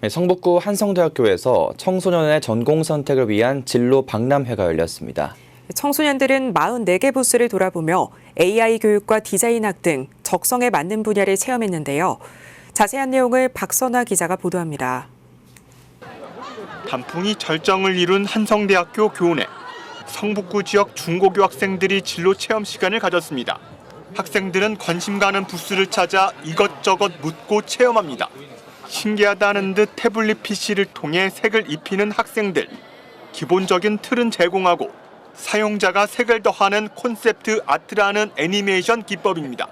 네, 성북구 한성대학교에서 청소년의 전공 선택을 위한 진로 박람회가 열렸습니다. 청소년들은 44개 부스를 돌아보며 AI 교육과 디자인학 등 적성에 맞는 분야를 체험했는데요. 자세한 내용을 박선화 기자가 보도합니다. 단풍이 절정을 이룬 한성대학교 교내 성북구 지역 중고교 학생들이 진로 체험 시간을 가졌습니다. 학생들은 관심 가는 부스를 찾아 이것저것 묻고 체험합니다. 신기하다는 듯 태블릿 PC를 통해 색을 입히는 학생들. 기본적인 틀은 제공하고 사용자가 색을 더하는 콘셉트 아트라는 애니메이션 기법입니다.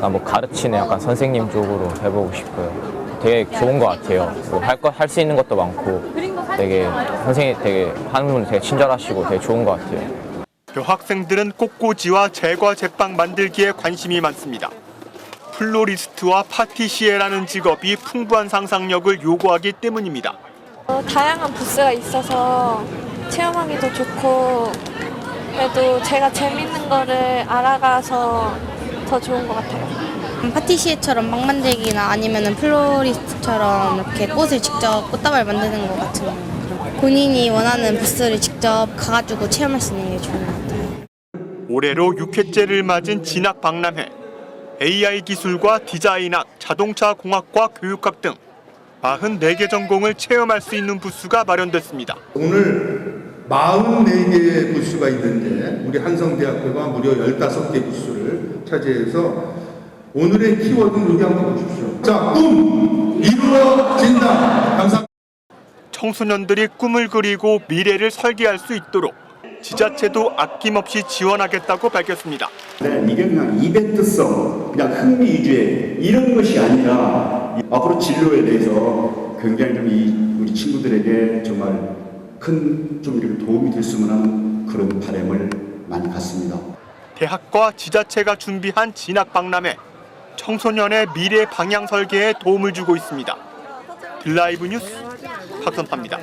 나뭐 가르치는 약간 선생님 쪽으로 해보고 싶어요. 되게 좋은 것 같아요. 뭐 할것 할수 있는 것도 많고 되게 선생님 되게 하는 분 되게 친절하시고 되게 좋은 것 같아요. 여학생들은 꽃꽂이와 제과 제빵 만들기에 관심이 많습니다. 플로리스트와 파티시에라는 직업이 풍부한 상상력을 요구하기 때문입니다. 어, 다양한 부스가 있어서 체험하기도 좋고 그래도 제가 재밌는 거를 알아가서 더 좋은 것 같아요. 파티시에처럼 빵 만들기나 아니면 플로리스트처럼 이렇게 꽃을 직접 꽃다발 만드는 것 같은 그런 본인이 원하는 부스를 직접 가가지고 체험할 수 있는 게 좋은 것 같아요. 올해로 6회째를 맞은 진학 박람회. AI 기술과 디자인학, 자동차 공학과 교육학 등 44개 전공을 체험할 수 있는 부스가 마련됐습니다. 오늘 44개의 부스가 있는데 우리 한성대학교가 무려 15개 부스를 차지해서 오늘의 키워드는 여기 한번 보십시오. 자, 꿈 이루어진다. 감사합니다. 청소년들이 꿈을 그리고 미래를 설계할 수 있도록 지자체도 아낌없이 지원하겠다고 밝혔습니다. 네, 이게 그냥 이벤트성, 그냥 흥미 위주의 이런 것이 아니라 이- 앞으로 진로에 대해서 굉장히 좀 이 우리 친구들에게 정말 큰좀 이렇게 도움이 됐으면 하는 그런 바람을 많이 갖습니다. 대학과 지자체가 준비한 진학 박람회 청소년의 미래 방향 설계에 도움을 주고 있습니다. 드라이브 뉴스 박선파입니다.